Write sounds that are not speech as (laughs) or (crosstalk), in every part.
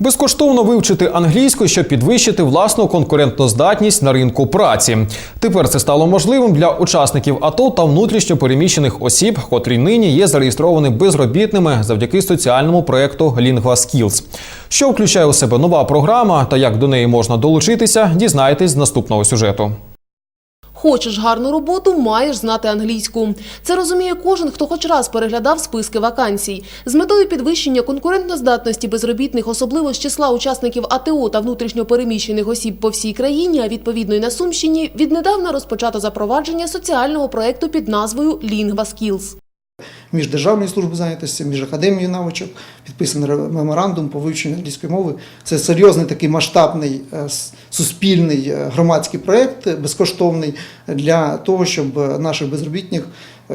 Безкоштовно вивчити англійську, щоб підвищити власну конкурентноздатність на ринку праці. Тепер це стало можливим для учасників АТО та внутрішньо переміщених осіб, котрі нині є зареєстровані безробітними завдяки соціальному проекту Lingua Skills. Що включає у себе нова програма та як до неї можна долучитися, дізнайтесь з наступного сюжету. Хочеш гарну роботу, маєш знати англійську. Це розуміє кожен, хто хоч раз переглядав списки вакансій. З метою підвищення конкурентноздатності безробітних, особливо з числа учасників АТО та внутрішньопереміщених осіб по всій країні, а відповідно й на Сумщині, віднедавна розпочато запровадження соціального проекту під назвою Лінгва Skills. Між Державною службою зайнятості, між академією навичок, підписаний меморандум по вивченню англійської мови. Це серйозний такий масштабний е, суспільний е, громадський проєкт, е, безкоштовний для того, щоб наших безробітних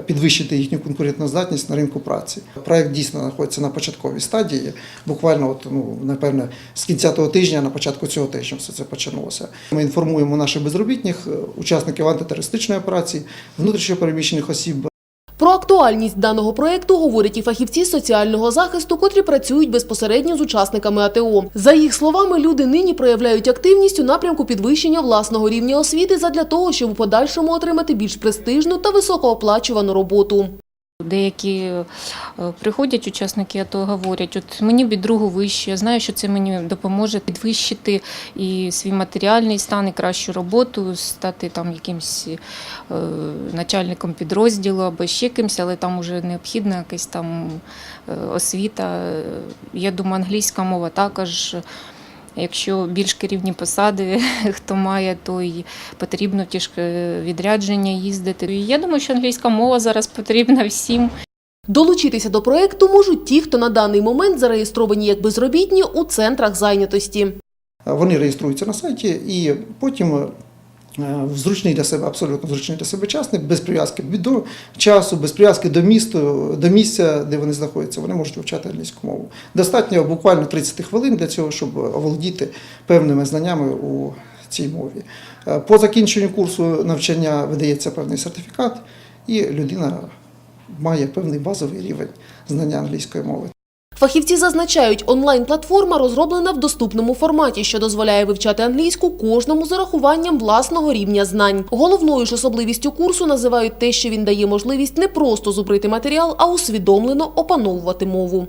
підвищити їхню конкурентоздатність на ринку праці. Проєкт дійсно знаходиться на початковій стадії. Буквально, от, ну, напевне, з кінця того тижня, на початку цього тижня все це почалося. Ми інформуємо наших безробітних, учасників антитерористичної операції, внутрішньо переміщених осіб. Актуальність даного проєкту говорять і фахівці соціального захисту, котрі працюють безпосередньо з учасниками АТО. За їх словами, люди нині проявляють активність у напрямку підвищення власного рівня освіти задля того, щоб у подальшому отримати більш престижну та високооплачувану роботу. Деякі е, приходять учасники АТО, говорять, от мені від другу вище, я знаю, що це мені допоможе підвищити і свій матеріальний стан, і кращу роботу, стати там якимсь е, начальником підрозділу або ще кимось, але там вже необхідна якась там е, освіта. Я думаю, англійська мова також. Якщо більш керівні посади, (laughs) хто має, то й потрібно ті ж відрядження їздити. Я думаю, що англійська мова зараз потрібна всім. Долучитися до проекту можуть ті, хто на даний момент зареєстровані як безробітні у центрах зайнятості. Вони реєструються на сайті і потім в зручний для себе, абсолютно зручний для себе час, без прив'язки до часу, без прив'язки до місту, до місця, де вони знаходяться, вони можуть вивчати англійську мову. Достатньо буквально 30 хвилин для цього, щоб оволодіти певними знаннями у цій мові. Е, По закінченню курсу навчання видається певний сертифікат, і людина має певний базовий рівень знання англійської мови. Фахівці зазначають, онлайн-платформа розроблена в доступному форматі, що дозволяє вивчати англійську кожному з урахуванням власного рівня знань. Головною ж особливістю курсу називають те, що він дає можливість не просто зубрити матеріал, а усвідомлено опановувати мову.